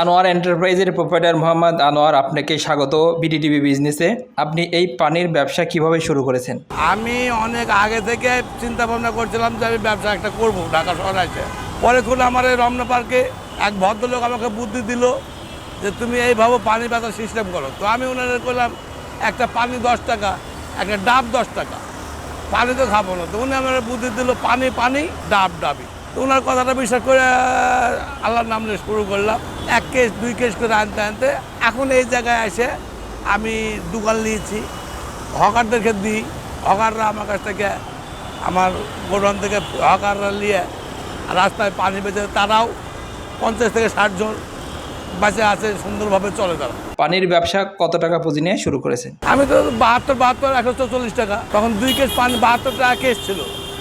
আনোয়ার এন্টারপ্রাইজের প্রোপাইটার মোহাম্মদ আনোয়ার, আপনাকে স্বাগত বিডিটিভি বিজনেসে আপনি এই পানির ব্যবসা কীভাবে শুরু করেছেন? আমি অনেক আগে থেকে চিন্তা ভাবনা করছিলাম যে আমি ব্যবসা একটা করব ঢাকা শহরে এসে পরে খুলে আমার এই রমনা পার্কে এক ভদ্রলোক আমাকে বুদ্ধি দিল যে তুমি এইভাবে পানি বেচার সিস্টেম করো। তো আমি ওনাদের করলাম একটা পানি দশ টাকা, একটা ডাব দশ টাকা, পানি তো খাব না। তো উনি আমার বুদ্ধি দিল, পানি পানি, ডাব ডাবি তো ওনার কথাটা বিশ্বাস করে আল্লাহর নাম নিয়ে শুরু করলাম। এক কেস দুই কেস করে আনতে আনতে এখন এই জায়গায় এসে আমি দোকান নিয়েছি। হকারদেরকে দিই। হকাররা আমার কাছ থেকে আমার গোডাউন থেকে হকাররা নিয়ে রাস্তায় পানি বেঁচে তারাও পঞ্চাশ থেকে ষাট জন বাসে আছে সুন্দরভাবে চলে তারা। পানির ব্যবসা কত টাকা পুঁজি নিয়ে শুরু করেছেন? আমি তো বাহাত্তর বাহাত্তর একশো চল্লিশ টাকা। তখন দুই কেস পানি বাহাত্তর টাকা কেস ছিল।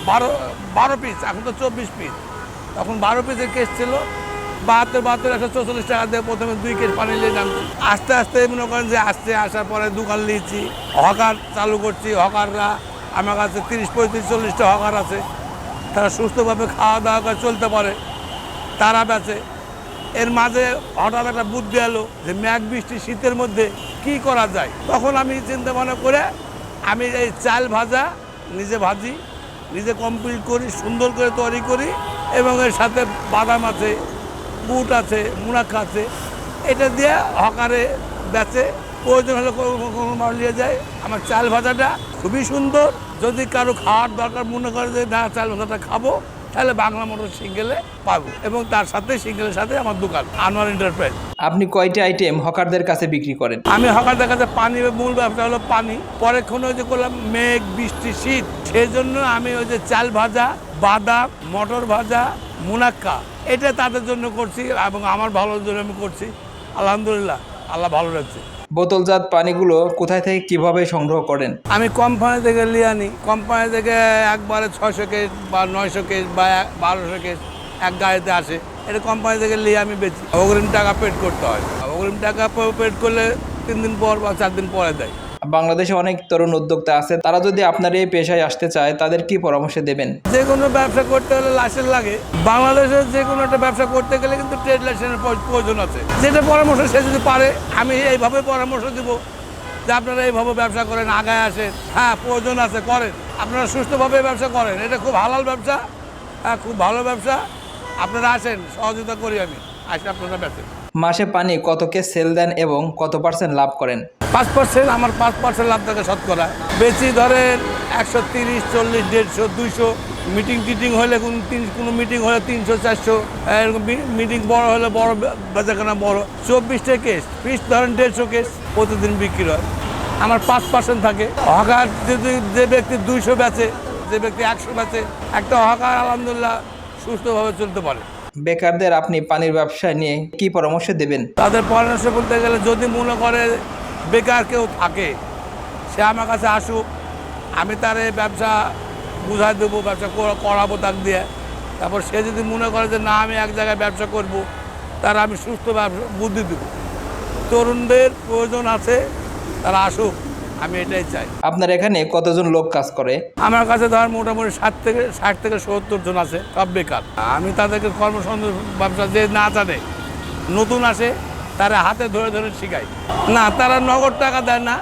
বারো বারো পিস এখন তো চব্বিশ পিস তখন বারো পিসের কেস ছিল। বাহাত্তর বাহাত্তর, একশো চৌচল্লিশ টাকা দিয়ে প্রথমে দুই কেস পানি নিয়ে নামছি আস্তে আস্তে মনে করেন যে আস্তে আসার পরে দোকান নিয়েছি। হকার চালু করছি, হকাররা আমার কাছে তিরিশ, পঁয়ত্রিশ চল্লিশটা হকার আছে। তারা সুস্থভাবে খাওয়া দাওয়া করে চলতে পারে। তারা বেচে। এর মাঝে হঠাৎ একটা বুদ্ধি এলো যে ম্যাঘ বৃষ্টি শীতের মধ্যে কি করা যায়? তখন আমি চিন্তা ভাবনা করে আমি এই চাল ভাজা নিজে ভাজি, নিজে কমপ্লিট করি, সুন্দর করে তৈরি করি এবং এর সাথে বাদাম আছে বুট আছে মুনাক্কা আছে এটা দিয়ে হকারে বেচে প্রয়োজন হলে কোনো মাল নিয়ে যায়। আমার চাল ভাজাটা খুবই সুন্দর। যদি কারও খাওয়ার দরকার মনে করে যে না চাল ভাজাটা খাব তাহলে বাংলা মোটর সিঙ্গেলে পাবো এবং তার সাথে সিঙ্গেলের সাথে আমার দোকান আনোয়ার এন্টারপ্রাইজ আপনি কয়টি আইটেম হকারদের কাছে বিক্রি করেন? আমি হকারদের কাছে পানি মূল ব্যবসা হলো পানি। পরে ওই যে করলাম মেঘ বৃষ্টি শীত সেই জন্য আমি ওই যে চাল ভাজা বাদাম মটর ভাজা মুনাক্কা। এটা তাদের জন্য করছি এবং আমার ভালোর জন্য আমি করছি। আলহামদুলিল্লাহ আল্লাহ ভালো রাখছে। বোতলজাত পানিগুলো কোথায় থেকে কীভাবে সংগ্রহ করেন? আমি কোম্পানি থেকে নিয়ে আনি। কোম্পানি থেকে একবারে ছয়শো কেস বা নয়শো কেস বা বারোশো কেস এক গাড়িতে আসে। এটা কোম্পানি থেকে নিয়ে আমি বেচি। অগ্রিম টাকা পেড করতে হয়। অগ্রিম টাকা পেড করলে তিন দিন পর বা চার দিন পরে দেয়। বাংলাদেশে অনেক তরুণ উদ্যোক্তা আছে তারা যদি আপনার এই পেশায় আসতে চায় তাদের কি পরামর্শ দেবেন? যে কোনো ব্যবসা করতে হলে লাইসেন্স লাগে। বাংলাদেশে যে কোনো একটা ব্যবসা করতে গেলে কিন্তু ট্রেড লাইসেন্সের প্রয়োজন আছে। যেটা পরামর্শ সে যদি পারে আমি এইভাবে পরামর্শ দিব যে আপনারা এইভাবে ব্যবসা করেন আগায় আসেন। হ্যাঁ প্রয়োজন আছে করেন। আপনারা সুস্থভাবে ব্যবসা করেন। এটা খুব হালাল ব্যবসা হ্যাঁ খুব ভালো ব্যবসা। আপনারা আসেন সহযোগিতা করি আমি। আসে আপনারা বেচেন মাসে পানি কতকে সেল দেন এবং কত পার্সেন্ট লাভ করেন? পাঁচ পার্সেন্ট আমার পাঁচ পার্সেন্ট লাভ থাকে শতকরা। বেশি ধরেন একশো তিরিশ চল্লিশ দেড়শো দুইশো। মিটিং টিটিং হলে কোন তিন কোনো মিটিং হলে তিনশো চারশো। এরকম মিটিং বড় হলে বড় বে- বেচাকেনা বড়। চব্বিশটা কেস পিস ধরেন দেড়শো কেস প্রতিদিন বিক্রি হয়। আমার পাঁচ পার্সেন্ট থাকে। হকার যদি যে ব্যক্তি দুইশো বেচে যে ব্যক্তি একশো বেচে একটা হকার আলহামদুলিল্লাহ সুস্থভাবে চলতে পারে। বেকারদের আপনি পানির ব্যবসা নিয়ে কি পরামর্শ দেবেন? তাদের পরামর্শ বলতে গেলে যদি মনে করে বেকার কেউ থাকে সে আমার কাছে আসুক আমি তার এই ব্যবসা বুঝাই দেবো ব্যবসা করাবো তাক দিয়ে। তারপর সে যদি মনে করে যে না আমি এক জায়গায় ব্যবসা করব তার আমি সুস্থ ব্যবসা বুদ্ধি দেবো। তরুণদের প্রয়োজন আছে তারা আসুক আমি এটাই চাই। আপনার এখানে কতজন লোক কাজ করে? আমার কাছে ধর মোটামুটি ষাট থেকে ষাট থেকে সত্তর জন আছে সব বেকার। আমি তাদেরকে কর্মসংস্থান ব্যবসা যে না জানে নতুন আসে তারা হাতে ধরে ধরে শিখাই না, তারা নগদ টাকা দেয় না।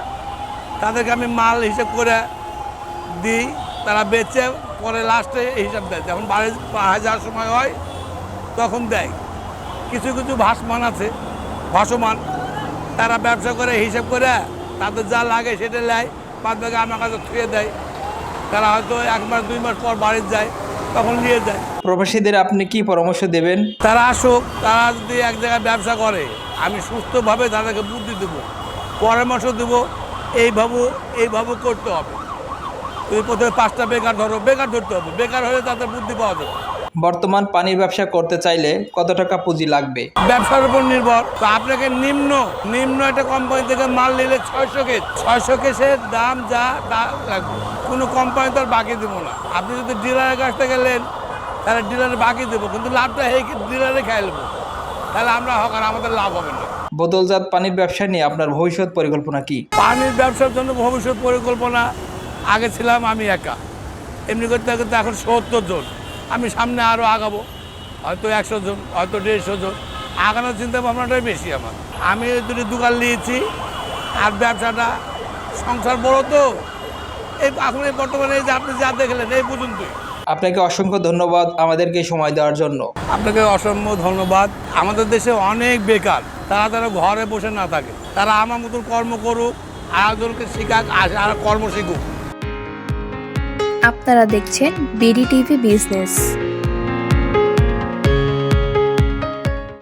তাদেরকে আমি মাল হিসেব করে দিই, তারা বেচে পরে লাস্টে হিসাব দেয়। যখন বাড়ি যাওয়ার সময় হয়, তখন দেয়। কিছু কিছু ভাসমান আছে, ভাসমান। তারা ব্যবসা করে, হিসাব করে, তাদের যা লাগে সেটা নেয় বাদ আমার কাছে থুয়ে দেয়। তারা হয়তো এক মাস দুই মাস পর বাড়ি যায়, তখন নিয়ে যায়। প্রবাসীদের আপনি কি পরামর্শ দেবেন? তারা আসুক তারা যদি এক জায়গায় ব্যবসা করে আমি সুস্থভাবে তাদেরকে বুদ্ধি দেবো পরামর্শ দেবো এইভাবে এইভাবে করতে হবে। তুমি প্রথমে পাঁচটা বেকার ধরো বেকার ধরতে হবে বেকার হলে তাদের বুদ্ধি পাওয়া যাবে। বর্তমান পানির ব্যবসা করতে চাইলে কত টাকা পুঁজি লাগবে? ব্যবসার উপর নির্ভর। তো আপনাকে নিম্ন নিম্ন একটা কোম্পানি থেকে মাল নিলে ছয়শো কেস ছয়শো কেসের দাম যা তা লাগবে। কোনো কোম্পানি তো আর বাকি দেবো না। আপনি যদি ডিলারের কাছ থেকে গেলেন তাহলে ডিলারে বাকি দেবো কিন্তু লাভটা এই ডিলারে খাই নেব? তাহলে আমরা হকার আমাদের লাভ হবে না। বোতলজাত পানির ব্যবসা নিয়ে আপনার ভবিষ্যৎ পরিকল্পনা কি? পানির ব্যবসার জন্য ভবিষ্যৎ পরিকল্পনা আগে ছিলাম আমি একা। এমনি করতে করতে এখন সত্তর জন। আমি সামনে আরও আগাবো হয়তো একশো জন হয়তো দেড়শো জন। আগানোর চিন্তা ভাবনাটাই বেশি আমার। আমি ওই দুটি দোকান নিয়েছি আর ব্যবসাটা সংসার বড় তো। এই এখন এই বর্তমানে এই যে আপনি যা দেখলেন এই পর্যন্তই। আপনাকে অসংখ্য ধন্যবাদ আমাদেরকে সময় দেওয়ার জন্য। আপনাকে অসংখ্য ধন্যবাদ। আমাদের দেশে অনেক বেকার তারা তারা ঘরে বসে না থাকে। তারা আমার মতন কর্ম করুক আয়োজনকে শিখাক আর কর্ম শিখুক। আপনারা দেখছেন বিডি টিভি বিজনেস।